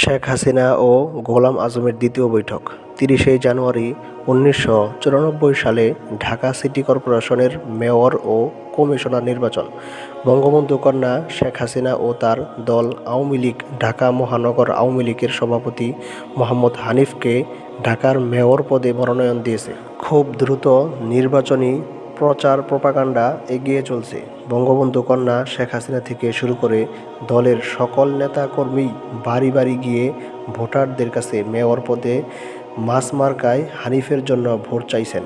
শেখ হাসিনা ও গোলাম আজমের দ্বিতীয় বৈঠক, তিরিশে জানুয়ারি উনিশশো চুরানব্বই সালে ঢাকা সিটি কর্পোরেশনের মেয়র ও কমিশনার নির্বাচন। বঙ্গবন্ধু কন্যা শেখ হাসিনা ও তার দল আওয়ামী লীগ, ঢাকা মহানগর আওয়ামী লীগের সভাপতি মোহাম্মদ হানিফকে ঢাকার মেয়র পদে মনোনয়ন দিয়েছে। খুব দ্রুত নির্বাচনী প্রচার প্রপাগান্ডা এগিয়ে চলছে। বঙ্গবন্ধু কন্যা শেখ হাসিনা থেকে শুরু করে দলের সকল নেতাকর্মী বাড়ি বাড়ি গিয়ে ভোটারদের কাছে মেয়র পদে মাস মার্কায় হানিফের জন্য ভোট চাইছেন।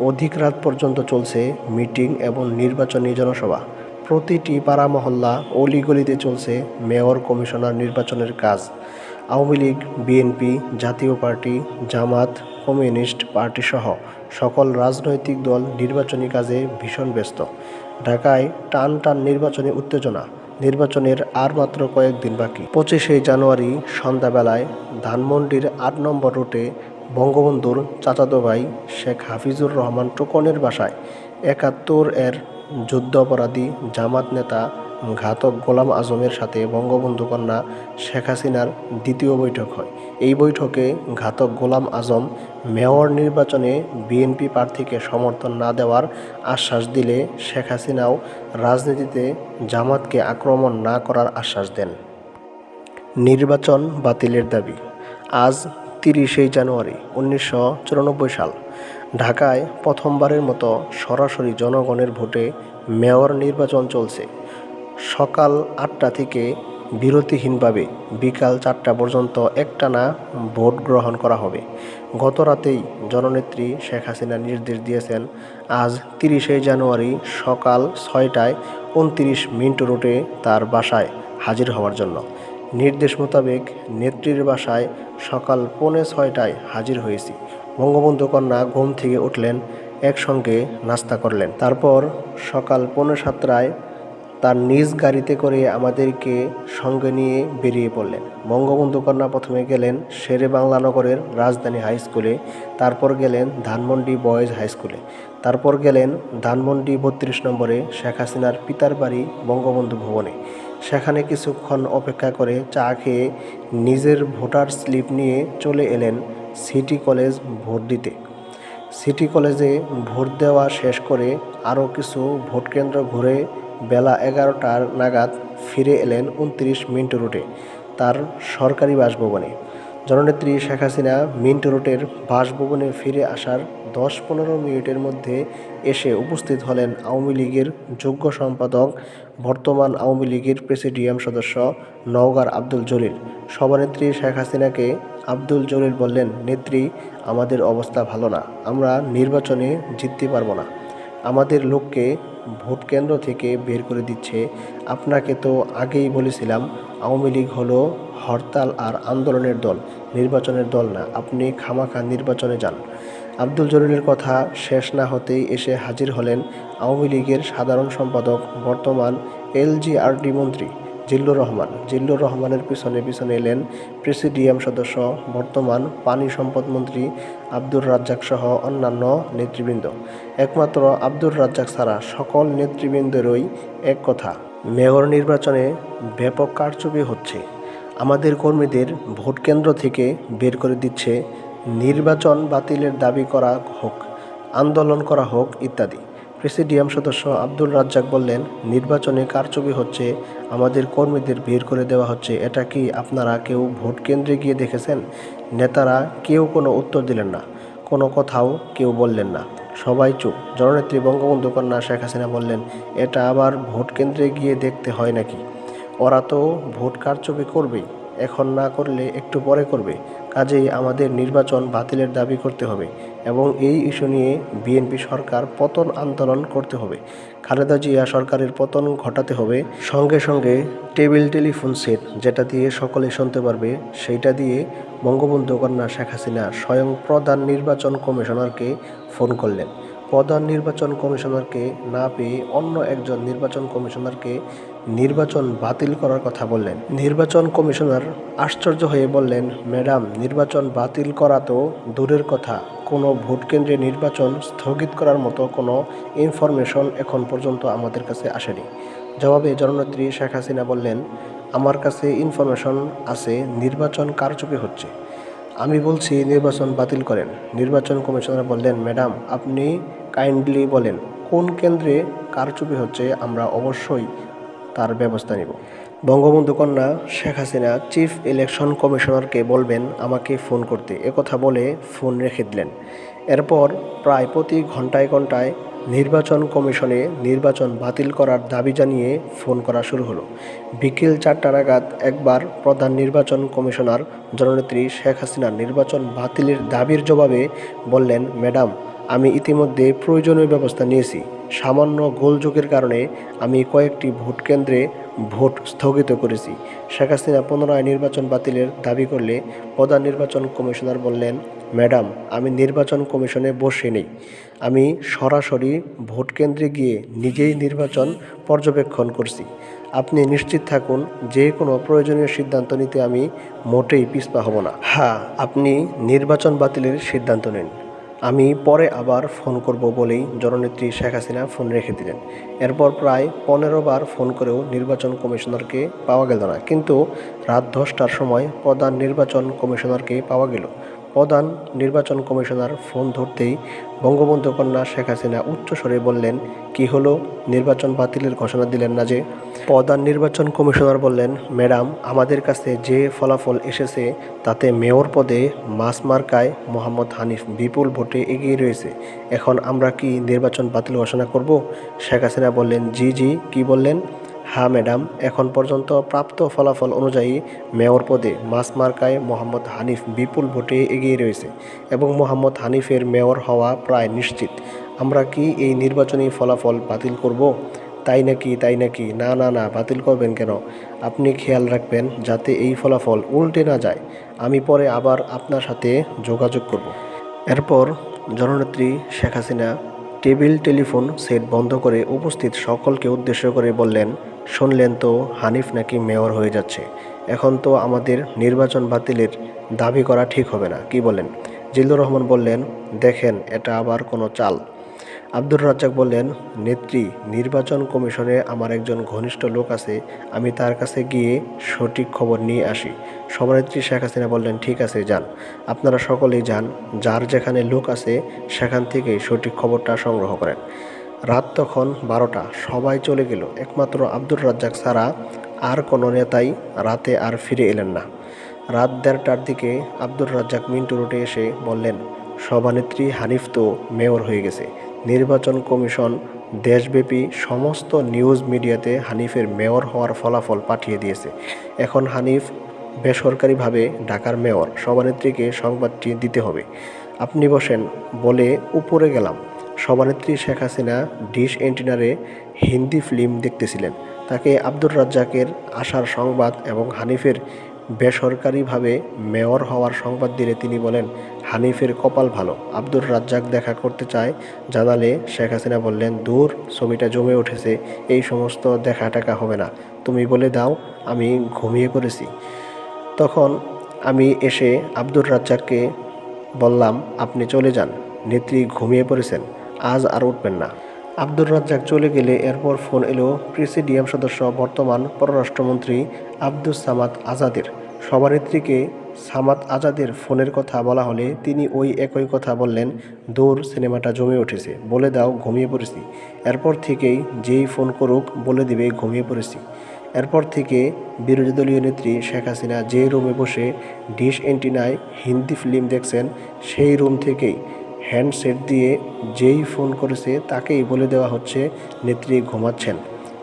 অধিক রাত পর্যন্ত চলছে মিটিং এবং নির্বাচনী জনসভা। প্রতিটি পাড়া মহল্লা অলিগলিতে চলছে মেয়র কমিশনার নির্বাচনের কাজ। আওয়ামী লীগ, বিএনপি, জাতীয় পার্টি, জামাত, কমিউনিস্ট পার্টিসহ সকল রাজনৈতিক দল নির্বাচনী কাজে ভীষণ ব্যস্ত। ঢাকায় টান টান নির্বাচনী উত্তেজনা। নির্বাচনের আর মাত্র কয়েকদিন বাকি। পঁচিশে জানুয়ারি সন্ধ্যাবেলায় ধানমন্ডির আট নম্বর রুটে বঙ্গবন্ধুর চাচাতো ভাই শেখ হাফিজুর রহমান টোকনের বাসায় একাত্তর এর যুদ্ধাপরাধী জামাত নেতা ঘাতক গোলাম আজমের সাথে বঙ্গবন্ধু কন্যা শেখ হাসিনার দ্বিতীয় বৈঠক হয়। এই বৈঠকে ঘাতক গোলাম আজম মেয়র নির্বাচনে বিএনপি প্রার্থীকে সমর্থন না দেওয়ার আশ্বাস দিলে শেখ হাসিনাও রাজনীতিতে জামাতকে আক্রমণ না করার আশ্বাস দেন। নির্বাচন বাতিলের দাবি, আজ তিরিশে জানুয়ারি উনিশশো চুরানব্বই সাল। ঢাকায় প্রথমবারের মতো সরাসরি জনগণের ভোটে মেয়র নির্বাচন চলছে। সকাল আটটা থেকে বিরতিহীনভাবে বিকাল চারটা পর্যন্ত একটানা ভোট গ্রহণ করা হবে। গত রাতেই জননেত্রী শেখ হাসিনা নির্দেশ দিয়েছেন, আজ তিরিশে জানুয়ারি সকাল ছয়টায় উনত্রিশ মিনিট রুটে তার বাসায় হাজির হওয়ার জন্য। নির্দেশ মোতাবেক নেত্রীর বাসায় সকাল পৌনে ছয়টায় হাজির হয়েছি। বঙ্গবন্ধু কন্যা ঘুম থেকে উঠলেন, একসঙ্গে নাস্তা করলেন। তারপর সকাল পৌনে সাতটায় তার নিজ গাড়িতে করে আমাদেরকে সঙ্গে নিয়ে বেরিয়ে পড়লেন। বঙ্গবন্ধু কন্যা প্রথমে গেলেন শেরে বাংলা নগরের রাজধানী হাই স্কুলে, তারপর গেলেন ধানমন্ডি বয়েজ হাই স্কুলে, তারপর গেলেন ধানমন্ডি বত্রিশ নম্বরে শেখ হাসিনার পিতার বাড়ি বঙ্গবন্ধু ভবনে। সেখানে কিছুক্ষণ অপেক্ষা করে চা খেয়ে নিজের ভোটার স্লিপ নিয়ে চলে এলেন সিটি কলেজ ভোট দিতে। সিটি কলেজে ভোট দেওয়া শেষ করে আরও কিছু ভোট কেন্দ্র ঘুরে বেলা এগারোটার নাগাদ ফিরে এলেন উনত্রিশ মিন্ট রুটে, তার সরকারি বাসভবনে। জননেত্রী শেখ হাসিনা মিন্ট রুটের বাসভবনে ফিরে আসার দশ পনেরো মিনিটের মধ্যে এসে উপস্থিত হলেন আওয়ামী লীগের যোগ্য সম্পাদক, বর্তমান আওয়ামী লীগের প্রেসিডিয়াম সদস্য নওগার আব্দুল জলিল। সভানেত্রী শেখ হাসিনাকে আব্দুল জলিল বললেন, নেত্রী, আমাদের অবস্থা ভালো না। আমরা নির্বাচনে জিততে পারব না। আমাদের লোককে ভোট কেন্দ্র থেকে বের করে দিচ্ছে। আপনাকে তো আগেই বলেছিলাম, আওয়ামী লীগ হলো হরতাল আর আন্দোলনের দল, নির্বাচনের দল না। আপনি খামাখা নির্বাচনে যান। আব্দুল জলিলের কথা শেষ না হতেই এসে হাজির হলেন আওয়ামী লীগের সাধারণ সম্পাদক, বর্তমান এলজিআরডি মন্ত্রী। জিল্লুর রহমান। জিল্লুর রহমানের পিছনে পিছনে এলেন প্রেসিডিয়াম সদস্য, বর্তমান পানি সম্পদ মন্ত্রী আব্দুর রাজ্জাক সহ অন্যান্য নেতৃবৃন্দ। একমাত্র আব্দুর রাজ্জাক ছাড়া সকল নেতৃবৃন্দেরই এক কথা, মেয়র নির্বাচনে ব্যাপক কারচুপি হচ্ছে। আমাদের কর্মীদের ভোট কেন্দ্র থেকে বের করে দিচ্ছে, নির্বাচন বাতিলের দাবি করা হোক, আন্দোলন করা হোক ইত্যাদি। প্রেসিডিয়াম সদস্য আব্দুল রাজ্জাক বললেন, নির্বাচনে কারচুপি হচ্ছে, আমাদের কর্মীদের বের করে দেওয়া হচ্ছে। এটা কি আপনারা কেউ ভোট কেন্দ্রে গিয়ে দেখেছেন? নেতারা কেউ কোনো উত্তর দিলেন না, কোনো কথাও কেউ বললেন না। সবাই চুপ। জননেত্রী বঙ্গবন্ধু কন্যা শেখ হাসিনা বললেন, এটা আবার ভোট কেন্দ্রে গিয়ে দেখতে হয় নাকি? ওরা তো ভোট কারচুপি করবেই, এখন না করলে একটু পরে করবে। কাজেই আমাদের নির্বাচন বাতিলের দাবি করতে হবে। এবং এই ইস্যু নিয়ে বিএনপি সরকার পতন আন্দোলন করতে হবে। খালেদা জিয়া সরকারের পতন ঘটাতে হবে। সঙ্গে সঙ্গে টেবিল টেলিফোন সেট যেটা দিয়ে সকলে শুনতে পারবে, সেইটা দিয়ে বঙ্গবন্ধু কন্যা শেখ হাসিনা স্বয়ং প্রধান নির্বাচন কমিশনারকে ফোন করলেন। প্রধান নির্বাচন কমিশনারকে না পেয়ে অন্য একজন নির্বাচন কমিশনারকে নির্বাচন বাতিল করার কথা বললেন। নির্বাচন কমিশনার আশ্চর্য হয়ে বললেন, ম্যাডাম, নির্বাচন বাতিল করা তো দূরের কথা। কোনো ভোট কেন্দ্রে নির্বাচন স্থগিত করার মতো কোনো ইনফরমেশন এখন পর্যন্ত আমাদের কাছে আসেনি। জবাবে জননেত্রী শেখ হাসিনা বললেন, আমার কাছে ইনফরমেশন আছে, নির্বাচন কারচুপি হচ্ছে। আমি বলছি, নির্বাচন বাতিল করেন। নির্বাচন কমিশনার বললেন, ম্যাডাম, আপনি কাইন্ডলি বলেন, কোন কেন্দ্রে কারচুপি হচ্ছে আমরা অবশ্যই তার ব্যবস্থা নিব। বঙ্গবন্ধু কন্যা শেখ হাসিনা চিফ ইলেকশন কমিশনারকে বলবেন, আমাকে ফোন করতে। একথা বলে ফোন রেখে দিলেন। এরপর প্রায় প্রতি ঘন্টায় ঘন্টায় নির্বাচন কমিশনে নির্বাচন বাতিল করার দাবি জানিয়ে ফোন করা শুরু হলো। বিকেল চারটা নাগাদ একবার প্রধান নির্বাচন কমিশনার জননেত্রী শেখ হাসিনা নির্বাচন বাতিলের দাবির জবাবে বললেন, ম্যাডাম, আমি ইতিমধ্যে প্রয়োজনীয় ব্যবস্থা নিয়েছি। সামান্য গোলযোগের কারণে আমি কয়েকটি ভোট কেন্দ্রে ভোট স্থগিত করেছি। শেখ হাসিনা পুনরায় নির্বাচন বাতিলের দাবি করলে প্রধান নির্বাচন কমিশনার বললেন, ম্যাডাম, আমি নির্বাচন কমিশনে বসে নেই। আমি সরাসরি ভোট কেন্দ্রে গিয়ে নিজেই নির্বাচন পর্যবেক্ষণ করছি। আপনি নিশ্চিত থাকুন, যে কোনো প্রয়োজনীয় সিদ্ধান্ত নিতে আমি মোটেই পিছপা হব না। হ্যাঁ আপনি নির্বাচন বাতিলের সিদ্ধান্ত নিন। আমি পরে আবার ফোন করব বলেই জননেত্রী শেখ হাসিনা ফোন রেখে দিলেন। এরপর প্রায় পনেরো বার ফোন করেও নির্বাচন কমিশনারকে পাওয়া গেল না। কিন্তু রাত দশটার সময় প্রধান নির্বাচন কমিশনারকে পাওয়া গেল। প্রধান নির্বাচন কমিশনার ফোন ধরতেই বঙ্গবন্ধু কন্যা শেখ হাসিনা উচ্চস্বরে বললেন, কি হলো? নির্বাচন বাতিলের ঘোষণা দিলেন না যে? প্রধান নির্বাচন কমিশনার বললেন, ম্যাডাম, আমাদের কাছে যে ফলাফল এসেছে, তাতে মেয়র পদে মাস মার্কায় মোহাম্মদ হানিফ বিপুল ভোটে এগিয়ে রয়েছে। এখন আমরা কি নির্বাচন বাতিল ঘোষণা করব? শেখ হাসিনা বললেন, জি জি, কি বললেন? হ্যাঁ ম্যাডাম। এখন পর্যন্ত প্রাপ্ত ফলাফল অনুযায়ী মেয়র পদে মাস মার্কায় মোহাম্মদ হানিফ বিপুল ভোটে এগিয়ে রয়েছে এবং মোহাম্মদ হানিফের মেয়র হওয়া প্রায় নিশ্চিত। আমরা কি এই নির্বাচনী ফলাফল বাতিল করব? তাই নাকি তাই নাকি? না না না, বাতিল করবেন কেন? আপনি খেয়াল রাখবেন যাতে এই ফলাফল উল্টে না যায়। আমি পরে আবার আপনার সাথে যোগাযোগ করব। এরপর জননেত্রী Sheikh Hasina table telephone set বন্ধ করে উপস্থিত সকলকে উদ্দেশ্য করে বললেন শুনলেন তো, হানিফ নাকি মেয়র হয়ে যাচ্ছে। এখন তো আমাদের নির্বাচন বাতিলের দাবি করা ঠিক হবে না, কি বলেন? জিল্লুর রহমান বললেন, দেখেন, এটা আবার কোনো চাল। আব্দুর রাজ্জাক বললেন, নেত্রী, নির্বাচন কমিশনে আমার একজন ঘনিষ্ঠ লোক আছে, আমি তার কাছে গিয়ে সঠিক খবর নিয়ে আসি। সভানেত্রী শেখ হাসিনা বললেন, ঠিক আছে, যান। আপনারা সকলেই যান, যার যেখানে লোক আছে, সেখান থেকেই সঠিক খবরটা সংগ্রহ করেন। রাত তখন বারোটা। সবাই চলে গেল। একমাত্র আব্দুর রাজ্জাক ছাড়া আর কোনো নেতাই রাতে আর ফিরে এলেন না। রাত দেড়টার দিকে আব্দুর রাজ্জাক মিন্টু রোডে এসে বললেন, সভানেত্রী হানিফ তো মেয়র হয়ে গেছে। নির্বাচন কমিশন দেশব্যাপী সমস্ত নিউজ মিডিয়াতে হানিফের মেয়র হওয়ার ফলাফল পাঠিয়ে দিয়েছে। এখন হানিফ বেসরকারিভাবে ঢাকার মেয়র। সভানেত্রীকে সংবাদটি দিতে হবে। আপনি বসেন, বলে উপরে গেলাম। সভানেত্রী শেখ হাসিনা ডিশ এন্টিনারে হিন্দি ফিল্ম দেখতেছিলেন। তাকে আব্দুর রাজ্জাকের আসার সংবাদ এবং হানিফের বেসরকারিভাবে মেয়র হওয়ার সংবাদ দিলে তিনি বলেন, হানিফের কপাল ভালো। আব্দুর রাজ্জাক দেখা করতে চায় জানালে শেখ হাসিনা বললেন, দূর, ছবিটা জমে উঠেছে, এই সমস্ত দেখা টাকা হবে না। তুমি বলে দাও, আমি ঘুমিয়ে পড়েছি। তখন আমি এসে আব্দুর রাজ্জাককে বললাম, আপনি চলে যান। নেত্রী ঘুমিয়ে পড়েছেন। আজ আর উঠবেন না। আব্দুর রাজ্জাক চলে গেলে এরপর ফোন এলো প্রেসিডিয়াম সদস্য বর্তমান পররাষ্ট্রমন্ত্রী আব্দুস সামাদ আজাদের। সভানেত্রীকে সামাদ আজাদের ফোনের কথা বলা হলে তিনি ওই একই কথা বললেন দৌড় সিনেমাটা জমে উঠেছে, বলে দাও ঘুমিয়ে পড়েছি। এরপর থেকেই যেই ফোন করুক, বলে দিবে ঘুমিয়ে পড়েছি। এরপর থেকে বিরোধী দলীয় নেত্রী শেখ হাসিনা যে রুমে বসে ডিশ এন্টিনায় হিন্দি ফিল্ম দেখছেন, সেই রুম থেকেই হ্যান্ডসেট দিয়ে যেই ফোন করেছে তাকেই বলে দেওয়া হচ্ছে, নেত্রী ঘুমাচ্ছেন।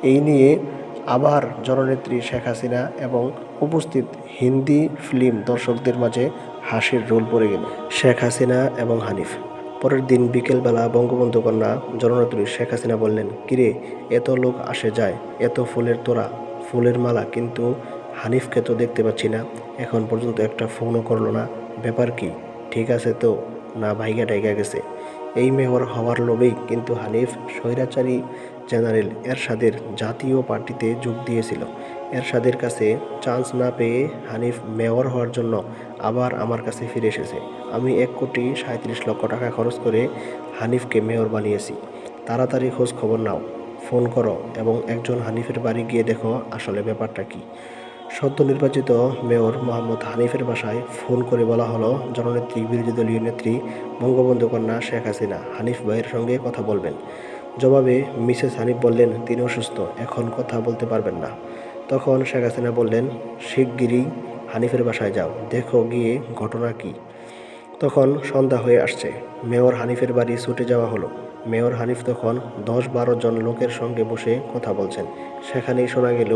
এই নিয়ে আবার জননেত্রী শেখ হাসিনা এবং উপস্থিত হিন্দি ফিল্ম দর্শকদের মাঝে হাসির রোল পড়ে গেল। শেখ হাসিনা এবং হানিফ। পরের দিন বিকেলবেলা বঙ্গবন্ধু কন্যা জননেত্রী শেখ হাসিনা বললেন, কিরে, এত লোক আসে যায়, এত ফুলের তোরা ফুলের মালা, কিন্তু হানিফকে তো দেখতে পাচ্ছি না। এখন পর্যন্ত একটা ফোনও করল না। ব্যাপার কি? ঠিক আছে তো? না ভাইগা টাইগা গেছে। এই মেয়র হওয়ার লোভেই কিন্তু হানিফ স্বৈরাচারী জেনারেল এরশাদের জাতীয় পার্টিতে যোগ দিয়েছিল। এরশাদের কাছে চান্স না পেয়ে হানিফ মেয়র হওয়ার জন্য আবার আমার কাছে ফিরে এসেছে। আমি এক কোটি সাঁত্রিশ লক্ষ টাকা খরচ করে হানিফকে মেয়র বানিয়েছি। তাড়াতাড়ি খোঁজ খবর নাও, ফোন করো এবং একজন হানিফের বাড়ি গিয়ে দেখো আসলে ব্যাপারটা কি। সদ্য নির্বাচিত মেয়র মোহাম্মদ হানিফের বাসায় ফোন করে বলা হলো, জননেত্রী, বিরোধী দলীয় নেত্রী, বঙ্গবন্ধু কন্যা শেখ হাসিনা। হানিফ ভাইয়ের সঙ্গে কথা বলবেন। জবাবে মিসেস হানিফ বললেন তিনি অসুস্থ এখন কথা বলতে পারবেন না। তখন শেখ হাসিনা বললেন, শিগগিরই হানিফের বাসায় যাও, দেখো গিয়ে ঘটনা কী। তখন সন্ধ্যা হয়ে আসছে। মেয়র হানিফের বাড়ি ছুটে যাওয়া হলো। মেয়র হানিফ তখন দশ বারো জন লোকের সঙ্গে বসে কথা বলছেন। সেখানেই শোনা গেল,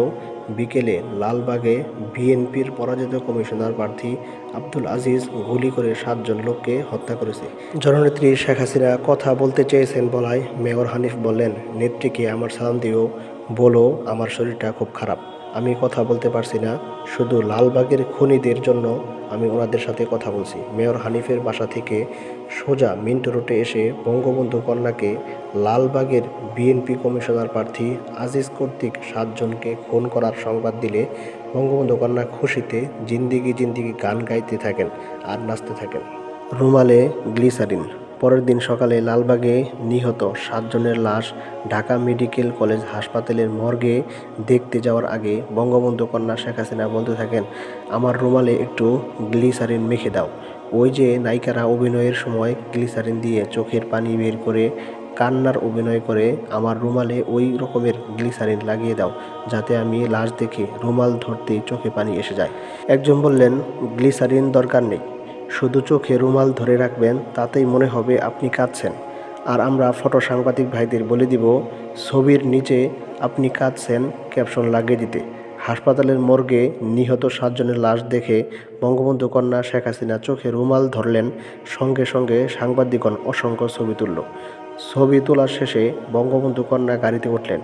বিকেলে লালবাগে বিএনপির পরাজিত কমিশনার প্রার্থী আব্দুল আজিজ গুলি করে সাতজন লোককে হত্যা করেছে। জননেত্রী শেখ হাসিনা কথা বলতে চেয়েছেন বলায় মেয়র হানিফ বললেন, নেত্রীকে আমার সালাম দিও, বলো আমার শরীরটা খুব খারাপ। আমি কথা বলতে পারছি না। শুধু লালবাগের খুনিদের জন্য আমি ওনাদের সাথে কথা বলছি। মেয়র হানিফের বাসা থেকে সোজা মিন্টো রোডে এসে বঙ্গবন্ধু কন্যাকে লালবাগের বিএনপি কমিশনার প্রার্থী আজিজ কর্তৃক সাতজনকে খুন করার সংবাদ দিলে বঙ্গবন্ধু কন্যা খুশিতে জিন্দিগি জিন্দিগি গান গাইতে থাকেন আর নাচতে থাকেন। রুমালে গ্লিসারিন। পরের দিন সকালে লালবাগে নিহত সাতজনের লাশ ঢাকা মেডিকেল কলেজ হাসপাতালের মর্গে দেখতে যাওয়ার আগে বঙ্গবন্ধু কন্যা শেখ হাসিনা বলতে থাকেন, আমার রুমালে একটু গ্লিসারিন মেখে দাও। ওই যে নায়িকারা অভিনয়ের সময় গ্লিসারিন দিয়ে চোখের পানি বের করে কান্নার অভিনয় করে, আমার রুমালে ওই রকমের গ্লিসারিন লাগিয়ে দাও, যাতে আমি লাশ দেখে রুমাল ধরতেই চোখে পানি এসে যায়। একজন বললেন, গ্লিসারিন দরকার নেই। শুধু চোখে রুমাল ধরে রাখবেন, তাতেই মনে হবে আপনি কাঁদছেন। আর আমরা ফটো সাংবাদিক ভাইদের বলে দিব, ছবির নিচে আপনি কাঁদছেন ক্যাপশন লাগিয়ে দিতে। হাসপাতালের মর্গে নিহত সাতজনের লাশ দেখে বঙ্গবন্ধু কন্যা শেখ হাসিনা চোখে রুমাল ধরলেন। সঙ্গে সঙ্গে সাংবাদিকগণ অসংখ্য ছবি তুলল। ছবি তোলার শেষে বঙ্গবন্ধু কন্যা গাড়িতে উঠলেন।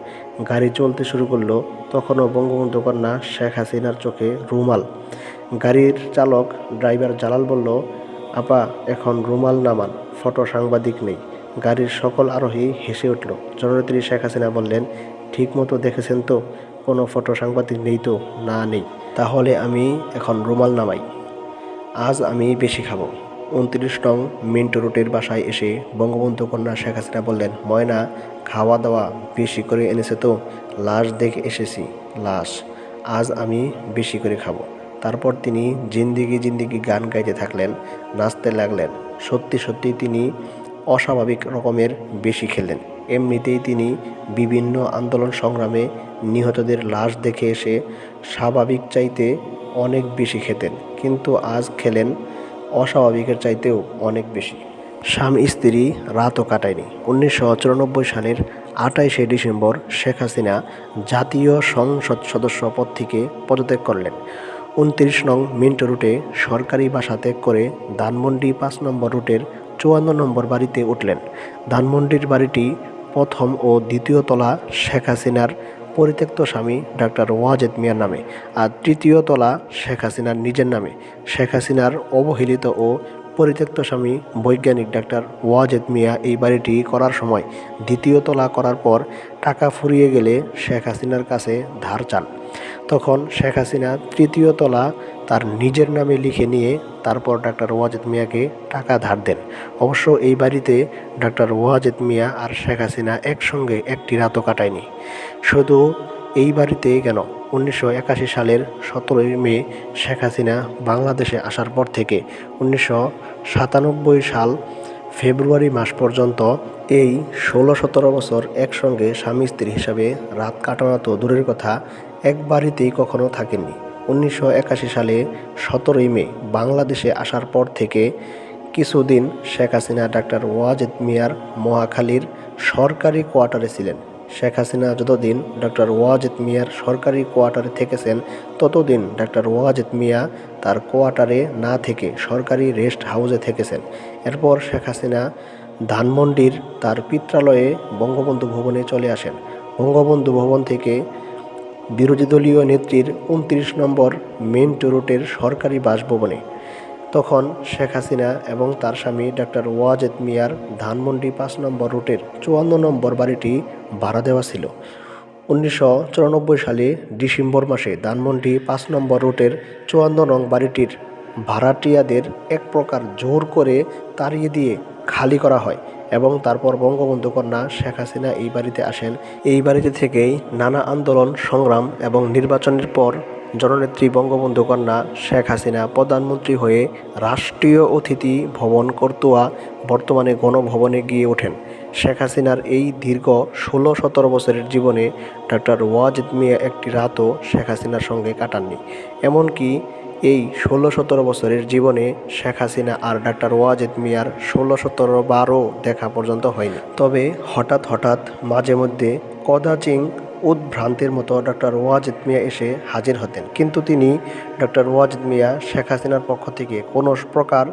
গাড়ি চলতে শুরু করল, তখনও বঙ্গবন্ধু কন্যা শেখ হাসিনার চোখে রুমাল। গাড়ির চালক, ড্রাইভার জালাল বলল, আপা, এখন রুমাল নামান, ফটো সাংবাদিক নেই। গাড়ির সকল আরোহী হেসে উঠল। জননেত্রী শেখ হাসিনা বললেন, ঠিক মতো দেখেছেন তো, কোনো ফটো সাংবাদিক নেই তো, না নেই। তাহলে আমি এখন রুমাল নামাই। আজ আমি বেশি খাব। উনত্রিশ নং মিন্টো রুটের বাসায় এসে বঙ্গবন্ধু কন্যা শেখ হাসিনা বললেন, ময়না খাওয়া দাওয়া বেশি করে এনেছে তো, লাশ দেখে এসেছি, লাশ। আজ আমি বেশি করে খাব। তারপর তিনি জিন্দিগি জিন্দিগি গান গাইতে থাকলেন, নাচতে লাগলেন। সত্যি সত্যি তিনি অস্বাভাবিক রকমের বেশি খেলেন। এমনিতেই তিনি বিভিন্ন আন্দোলন সংগ্রামে নিহতদের লাশ দেখে এসে স্বাভাবিক চাইতে অনেক বেশি খেতেন, কিন্তু আজ খেলেন অস্বাভাবিকের চাইতেও অনেক বেশি। স্বামী স্ত্রী রাতও কাটায়নি। উনিশশো চুরানব্বই সালের আটাইশে ডিসেম্বর শেখ হাসিনা জাতীয় সংসদ সদস্য পদ থেকে পদত্যাগ করলেন। উনত্রিশ নং মিন্ট রুটে সরকারি বাসা ত্যাগ করে ধানমন্ডি পাঁচ নম্বর রুটের চুয়ান্ন নম্বর বাড়িতে উঠলেন। ধানমন্ডির বাড়িটি প্রথম ও দ্বিতীয় তলা শেখ হাসিনার পরিত্যক্ত স্বামী ডাক্তার ওয়াজেদ মিয়ার নামে আর তৃতীয় তলা শেখ হাসিনার নিজের নামে। শেখ হাসিনার অবহেলিত ও পরিত্যক্ত স্বামী বৈজ্ঞানিক ডাক্তার ওয়াজেদ মিয়া এই বাড়িটি করার সময় দ্বিতীয় তলা করার পর টাকা ফুরিয়ে গেলে শেখ হাসিনার কাছে ধার চান। তখন শেখ হাসিনা তৃতীয় তলা তার নিজের নামে লিখে নিয়ে তারপর ডাক্তার ওয়াজেদ মিয়াকে টাকা ধার দেন। অবশ্য এই বাড়িতে ডাক্তার ওয়াজেদ মিয়া আর শেখ হাসিনা একসঙ্গে একটি রাতও কাটায়নি। শুধু এই বাড়িতে কেন? উনিশশো একাশি সালের সতেরোই মে শেখ হাসিনা বাংলাদেশে আসার পর থেকে উনিশশো সাতানব্বই সাল ফেব্রুয়ারি মাস পর্যন্ত এই ষোলো সতেরো বছর একসঙ্গে স্বামী স্ত্রী হিসাবে রাত কাটানো তো দূরের কথা, এক বাড়িতেই কখনো থাকেননি। উনিশশো একাশি সালে সতেরোই মে বাংলাদেশে আসার পর থেকে কিছুদিন শেখ হাসিনা ডাক্তার ওয়াজেদ মিয়ার মহাখালীর সরকারি কোয়ার্টারে ছিলেন। শেখ হাসিনা যতদিন ডক্টর ওয়াজেদ মিয়ার সরকারি কোয়ার্টারে থেকেছেন, ততদিন ডক্টর ওয়াজেদ মিয়া তার কোয়ার্টারে না থেকে সরকারি রেস্ট হাউসে থেকেছেন। এরপর শেখ হাসিনা ধানমন্ডির তার পিত্রালয়ে বঙ্গবন্ধু ভবনে চলে আসেন। বঙ্গবন্ধু ভবন থেকে বিরোধী দলীয় নেত্রীর উনত্রিশ নম্বর মেন রুটের সরকারি বাসভবনে। তখন শেখ হাসিনা এবং তার স্বামী ডাক্তার ওয়াজেদ মিয়ার ধানমন্ডি পাঁচ নম্বর রুটের চুয়ান্ন নম্বর বাড়িটি ভাড়া দেওয়া ছিল। উনিশশো চুরানব্বই সালে ডিসেম্বর মাসে ধানমন্ডি পাঁচ নম্বর রুটের চুয়ান্ন নং বাড়িটির ভাড়াটিয়াদের এক প্রকার জোর করে তাড়িয়ে দিয়ে খালি করা হয় এবং তারপর বঙ্গবন্ধু কন্যা শেখ হাসিনা এই বাড়িতে আসেন। এই বাড়িতে থেকেই নানা আন্দোলন, সংগ্রাম এবং নির্বাচনের পর জননেত্রী বঙ্গবন্ধু কন্যা শেখ হাসিনা প্রধানমন্ত্রী হয়ে রাষ্ট্রীয় অতিথি ভবন করতোয়া বর্তমানে গণভবনে গিয়ে ওঠেন। শেখ হাসিনার এই দীর্ঘ ষোলো সতেরো বছরের জীবনে ডাক্তার ওয়াজিদ মিয়া একটি রাতও শেখ হাসিনার সঙ্গে কাটাননি। এমনকি এই ষোলো সতেরো বছরের জীবনে শেখ হাসিনা আর ডাক্তার ওয়াজেদ মিয়ার ষোলো সতেরো বারও দেখা পর্যন্ত হয়নি। তবে হঠাৎ হঠাৎ মাঝে মধ্যে কদাচিং উদ্ভ্রান্তের মতো ডক্টর ওয়াজেদ মিয়া এসে হাজির হতেন। কিন্তু তিনি ডক্টর ওয়াজেদ মিয়া শেখ হাসিনার পক্ষ থেকে কোনো প্রকার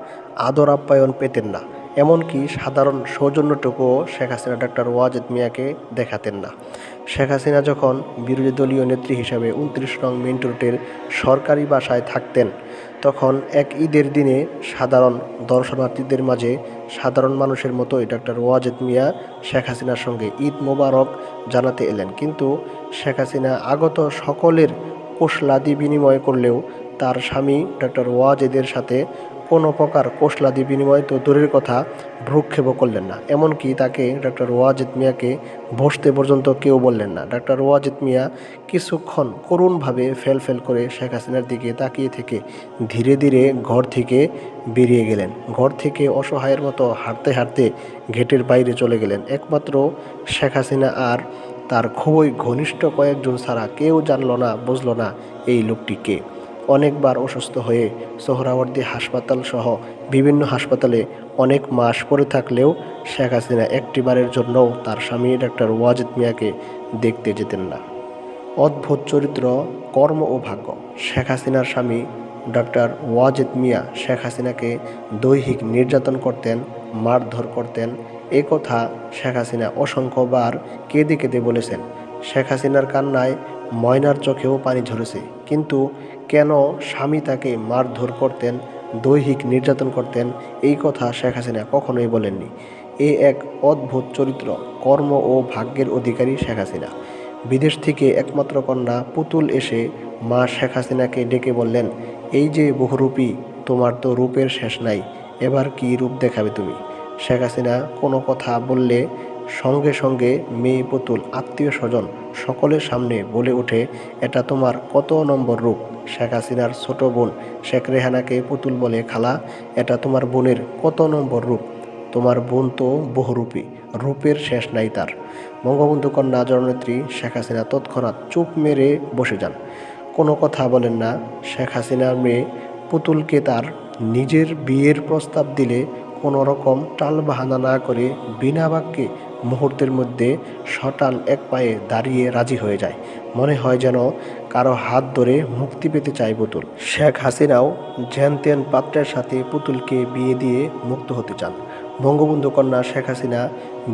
আদর আপ্যায়ন পেতেন না। এমনকি সাধারণ সৌজন্যটুকুও শেখ হাসিনা ডক্টর ওয়াজেদ মিয়াকে দেখাতেন না। শেখ হাসিনা যখন বিরোধী দলীয় নেত্রী হিসাবে উনত্রিশ নং মিন্টু রোডের সরকারি বাসায় থাকতেন, তখন এক ঈদের দিনে সাধারণ দর্শনার্থীদের মাঝে সাধারণ মানুষের মতোই ডক্টর ওয়াজেদ মিয়া শেখ হাসিনার সঙ্গে ঈদ মোবারক জানাতে এলেন। কিন্তু শেখ হাসিনা আগত সকলের কোশলাদি বিনিময় করলেও তার স্বামী ডক্টর ওয়াজেদের সাথে কোনো প্রকার কোশলাদি বিনিময় তো দূরের কথা, ভ্রুক্ষেপও করলেন না। এমনকি তাকে ডক্টর ওয়াজেদ মিয়াকে বসতে পর্যন্ত কেউ বললেন না। ডক্টর ওয়াজেদ মিয়া কিছুক্ষণ করুণভাবে ফেল ফেল করে শেখ হাসিনার দিকে তাকিয়ে থেকে ধীরে ধীরে ঘর থেকে বেরিয়ে গেলেন। ঘর থেকে অসহায়ের মতো হাঁটতে হাঁটতে গেটের বাইরে চলে গেলেন। একমাত্র শেখ হাসিনা আর তার খুবই ঘনিষ্ঠ কয়েকজন ছাড়া কেউ জানলো না, বুঝলো না এই লোকটি কে। অনেকবার অসুস্থ হয়ে সোহরাওয়ার্দী হাসপাতাল সহ বিভিন্ন হাসপাতালে অনেক মাস পড়ে থাকলেও শেখ হাসিনা একটিবারের জন্যও তার স্বামী ডাক্তার ওয়াজিদ মিয়াকে দেখতে যেতেন না। অদ্ভুত চরিত্র, কর্ম ও ভাগ্য। শেখ হাসিনার স্বামী ডক্টর ওয়াজেদ মিয়া শেখ হাসিনাকে দৈহিক নির্যাতন করতেন, মারধর করতেন। এ কথা শেখ হাসিনা অসংখ্যবার কেঁদে কেঁদে বলেছেন। শেখ হাসিনার কান্নায় ময়নার চোখেও পানি ঝরেছে। কিন্তু কেন স্বামী তাকে মারধর করতেন, দৈহিক নির্যাতন করতেন, এই কথা শেখ হাসিনা কখনোই বলেননি। এ এক অদ্ভুত চরিত্র, কর্ম ও ভাগ্যের অধিকারী শেখ হাসিনা। বিদেশ থেকে একমাত্র কন্যা পুতুল এসে মা শেখ হাসিনাকে ডেকে বললেন, এই যে বহুরূপী, তোমার তো রূপের শেষ নাই, এবার কি রূপ দেখাবে তুমি? শেখ হাসিনা কোনো কথা বললে সঙ্গে সঙ্গে মেয়ে পুতুল আত্মীয় স্বজন সকলের সামনে বলে ওঠে, এটা তোমার কত নম্বর রূপ? শেখ হাসিনার ছোট বোন, শেখ রেহানাকে পুতুল বলে খালা, এটা তোমার বোনের কত নম্বর রূপ? তোমার বোন তো বহুরূপী, রূপের শেষ নাই তার। বঙ্গবন্ধু কন্যা জননেত্রী শেখ হাসিনা তৎক্ষণাৎ চুপ মেরে বসে যান। কোনো কথা বলেন না, শেখ হাসিনার মেয়ে পুতুলকে তার নিজের বিয়ের প্রস্তাব দিলে কোনো রকম টাল বাহানা না করে বিনা বাক্যে মুহূর্তের মধ্যে সটাল এক পায়ে দাঁড়িয়ে রাজি হয়ে যায়। মনে হয় যেন কারও হাত ধরে মুক্তি পেতে চায় পুতুল। শেখ হাসিনাও জ্যানতেন পাত্রের সাথে পুতুলকে বিয়ে দিয়ে মুক্ত হতে চান। বঙ্গবন্ধু কন্যা শেখ হাসিনা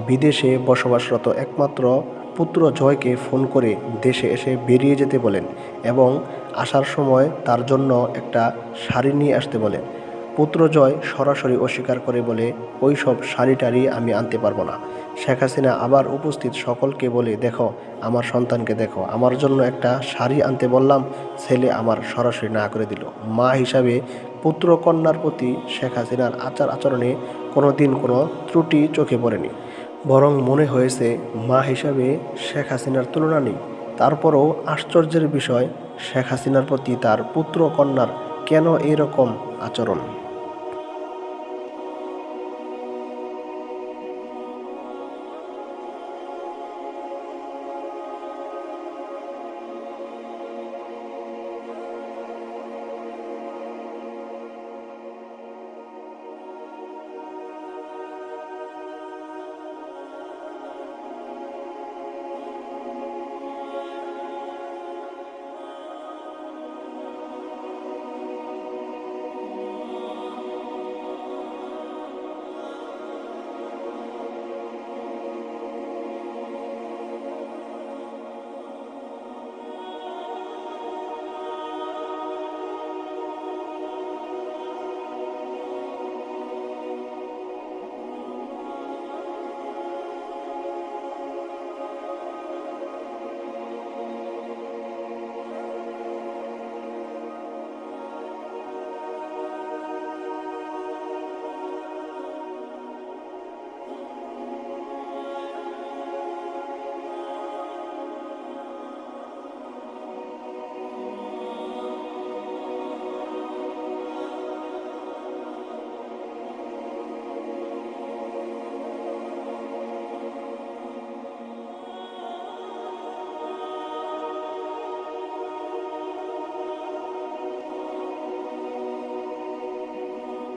বিদেশে বসবাসরত একমাত্র পুত্র জয়কে ফোন করে দেশে এসে বেরিয়ে যেতে বলেন এবং আসার সময় তার জন্য একটা শাড়ি নিয়ে আসতে বলেন। পুত্র জয় সরাসরি অস্বীকার করে বলে ওই সব শাড়ি টাড়ি আমি আনতে পারব না। শেখ হাসিনা আবার উপস্থিত সকলকে বলে, দেখো, আমার সন্তানকে দেখো। আমার জন্য একটা শাড়ি আনতে বললাম, ছেলে আমার সরাসরি না করে দিল। মা হিসাবে পুত্র কন্যার প্রতি শেখ হাসিনার আচার আচরণে কোনো দিন কোনো ত্রুটি চোখে পড়েনি। বরং মনে হয়েছে, মা হিসাবে শেখ হাসিনার তুলনা নেই। তারপরও আশ্চর্যের বিষয়, শেখ হাসিনার প্রতি তার পুত্র কন্যার কেন এরকম আচরণ?